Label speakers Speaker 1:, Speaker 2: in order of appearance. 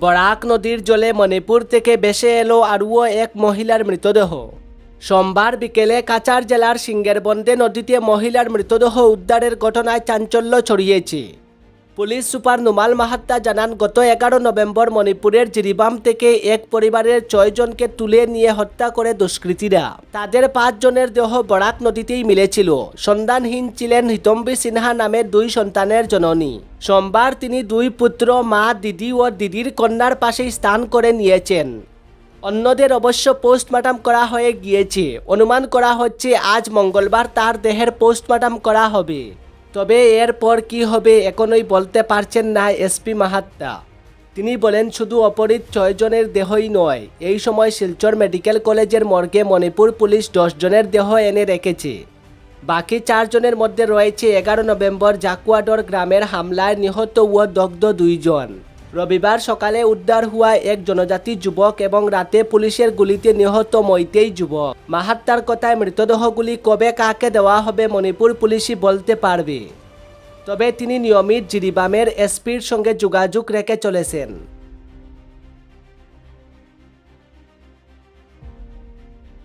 Speaker 1: বরাক নদীর জলে মণিপুর থেকে বেসে এলো আরও এক মহিলার মৃতদেহ। সোমবার বিকেলে কাচার জেলার সিঙ্গেরবন্দে নদীতে মহিলার মৃতদেহ উদ্ধারের ঘটনায় চাঞ্চল্য ছড়িয়েছে। পুলিশ সুপার নুমাল মাহাত্তা জানান, গত এগারো নভেম্বর মণিপুরের জিরিবাম থেকে এক পরিবারের ছয়জনকে তুলে নিয়ে হত্যা করে দুষ্কৃতীরা। তাদের পাঁচজনের দেহ বরাক নদীতেই মিলেছিল। সন্ধানহীন ছিলেন হিতম্বী সিনহা নামের দুই সন্তানের জননী। সোমবার তিনি দুই পুত্র, মা, দিদি ও দিদির কন্যার পাশেই স্থান করে নিয়েছেন। অন্যদের অবশ্য পোস্টমর্টম করা হয়ে গিয়েছে। অনুমান করা হচ্ছে, আজ মঙ্গলবার তার দেহের পোস্টমর্টম করা হবে। তবে এরপর কি হবে এখনই বলতে পারছেন না এসপি মাহাত্তা তিনি বলেন, শুধু অপহৃত ছয়জনের দেহই নয়, এই সময় শিলচর মেডিকেল কলেজের মর্গে মণিপুর পুলিশ দশজনের দেহ এনে রেখেছে। বাকি চারজনের মধ্যে রয়েছে এগারো নভেম্বর জাকুয়াডর গ্রামের হামলায় নিহত ও দগ্ধ দুইজন রবিবার সকালে উদ্ধার হওয়া এক জনজাতি যুবক এবং রাতে পুলিশের গুলিতে নিহত মৈতেই যুবক। মাহাত্মার কথায় মৃতদেহগুলি কবে কাকে দেওয়া হবে মণিপুর পুলিশই বলতে পারবে। তবে তিনি নিয়মিত জিরিবামের এসপির সঙ্গে যোগাযোগ রেখে চলেছেন।